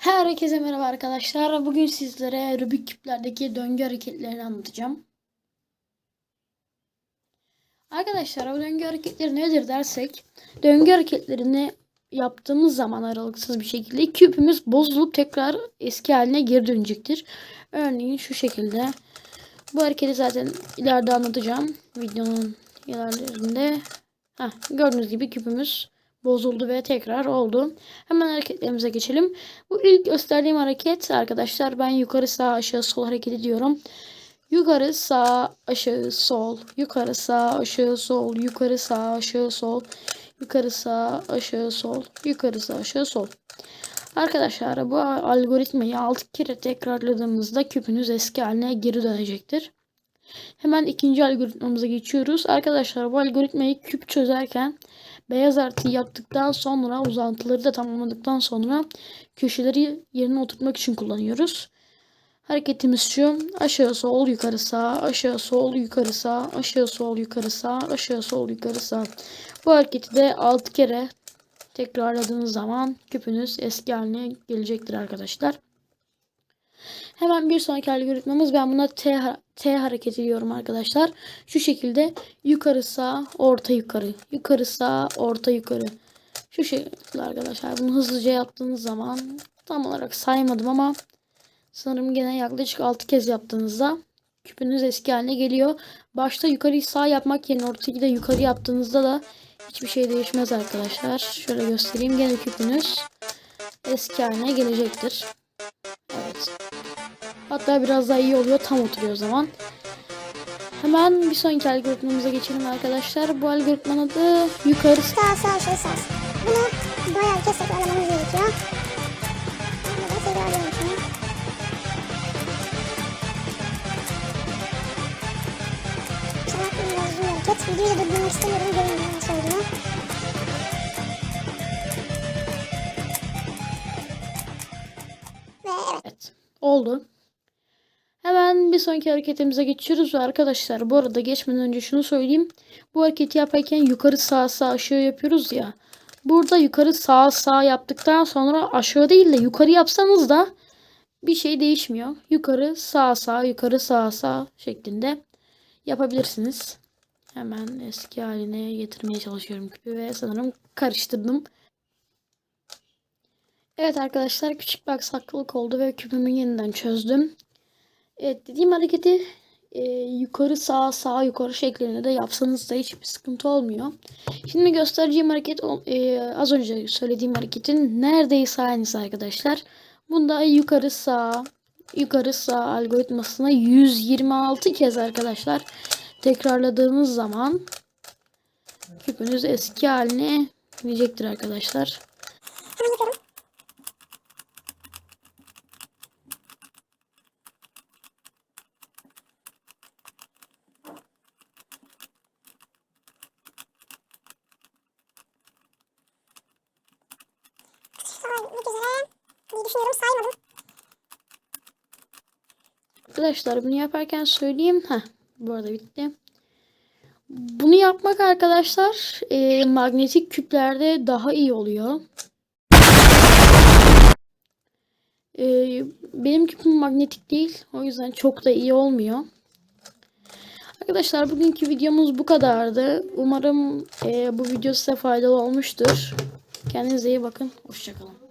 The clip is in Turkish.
Herkese merhaba arkadaşlar. Bugün sizlere Rubik küplerdeki döngü hareketlerini anlatacağım. Arkadaşlar bu döngü hareketleri nedir dersek döngü hareketlerini yaptığımız zaman aralıksız bir şekilde küpümüz bozulup tekrar eski haline geri dönecektir. Örneğin şu şekilde. Bu hareketi zaten ileride anlatacağım. Videonun ilerlerinde. Heh, gördüğünüz gibi küpümüz bozuldu ve tekrar oldu. Hemen hareketlerimize geçelim. Bu ilk gösterdiğim hareket arkadaşlar ben yukarı sağ aşağı sol hareket ediyorum. Yukarı sağ aşağı sol yukarı sağ aşağı sol yukarı sağ aşağı sol yukarı sağ aşağı sol yukarı sağ aşağı sol. Arkadaşlar bu algoritmayı 6 kere tekrarladığımızda küpünüz eski haline geri dönecektir. Hemen ikinci algoritmamıza geçiyoruz. Arkadaşlar bu algoritmayı küp çözerken beyaz artıyı yaptıktan sonra uzantıları da tamamladıktan sonra köşeleri yerine oturtmak için kullanıyoruz. Hareketimiz şu. Aşağı sol yukarı sağ, aşağı sol yukarı sağ, aşağı sol yukarı sağ, aşağı sol yukarı sağ. Bu hareketi de 6 kere tekrarladığınız zaman küpünüz eski haline gelecektir arkadaşlar. Hemen bir sonraki algoritmamız ben buna T, T hareketi diyorum arkadaşlar. Şu şekilde yukarı sağ orta yukarı yukarı sağ orta yukarı. Şu şekilde arkadaşlar bunu hızlıca yaptığınız zaman tam olarak saymadım ama sanırım gene yaklaşık 6 kez yaptığınızda küpünüz eski haline geliyor. Başta yukarıyı sağ yapmak yerine ortayı da yukarı yaptığınızda da hiçbir şey değişmez arkadaşlar. Şöyle göstereyim gene küpünüz eski haline gelecektir. Hatta biraz daha iyi oluyor. Tam oturuyor o zaman. Hemen bir sonraki algoritmamıza geçelim arkadaşlar. Bu algoritmanın adı yukarı Sağ sağ aşağı sağ. Bunu bayağı bir kez tekrarlamamız gerekiyor. Hareket. Videoyu da durdurmak istemiyorum. Görün nasıl olduğunu. Ve evet. Evet. Oldu. Hemen bir sonraki hareketimize geçiyoruz arkadaşlar bu arada geçmeden önce şunu söyleyeyim. Bu hareketi yaparken yukarı sağ sağ aşağı yapıyoruz ya. Burada yukarı sağ sağ yaptıktan sonra aşağı değil de yukarı yapsanız da bir şey değişmiyor. Yukarı sağ sağ yukarı sağ sağ şeklinde yapabilirsiniz. Hemen eski haline getirmeye çalışıyorum küpü ve sanırım karıştırdım. Evet arkadaşlar küçük bir aksaklık oldu ve küpümü yeniden çözdüm. Evet dediğim hareketi e, yukarı sağ sağ yukarı şeklinde de yapsanız da hiçbir sıkıntı olmuyor. Şimdi göstereceğim hareket e, az önce söylediğim hareketin neredeyse aynısı arkadaşlar. Bunda yukarı sağ yukarı sağ algoritmasına 126 kez arkadaşlar tekrarladığınız zaman küpünüz eski haline gelecektir arkadaşlar. Hemen yapıyorum. Saymak üzere. İyi düşünüyorum saymadım. Arkadaşlar bunu yaparken söyleyeyim. Heh, bu arada bitti. Bunu yapmak arkadaşlar e, magnetik küplerde daha iyi oluyor. E, benim küpüm magnetik değil. O yüzden çok da iyi olmuyor. Arkadaşlar bugünkü videomuz bu kadardı. Umarım e, bu video size faydalı olmuştur. Kendinize iyi bakın. Hoşçakalın.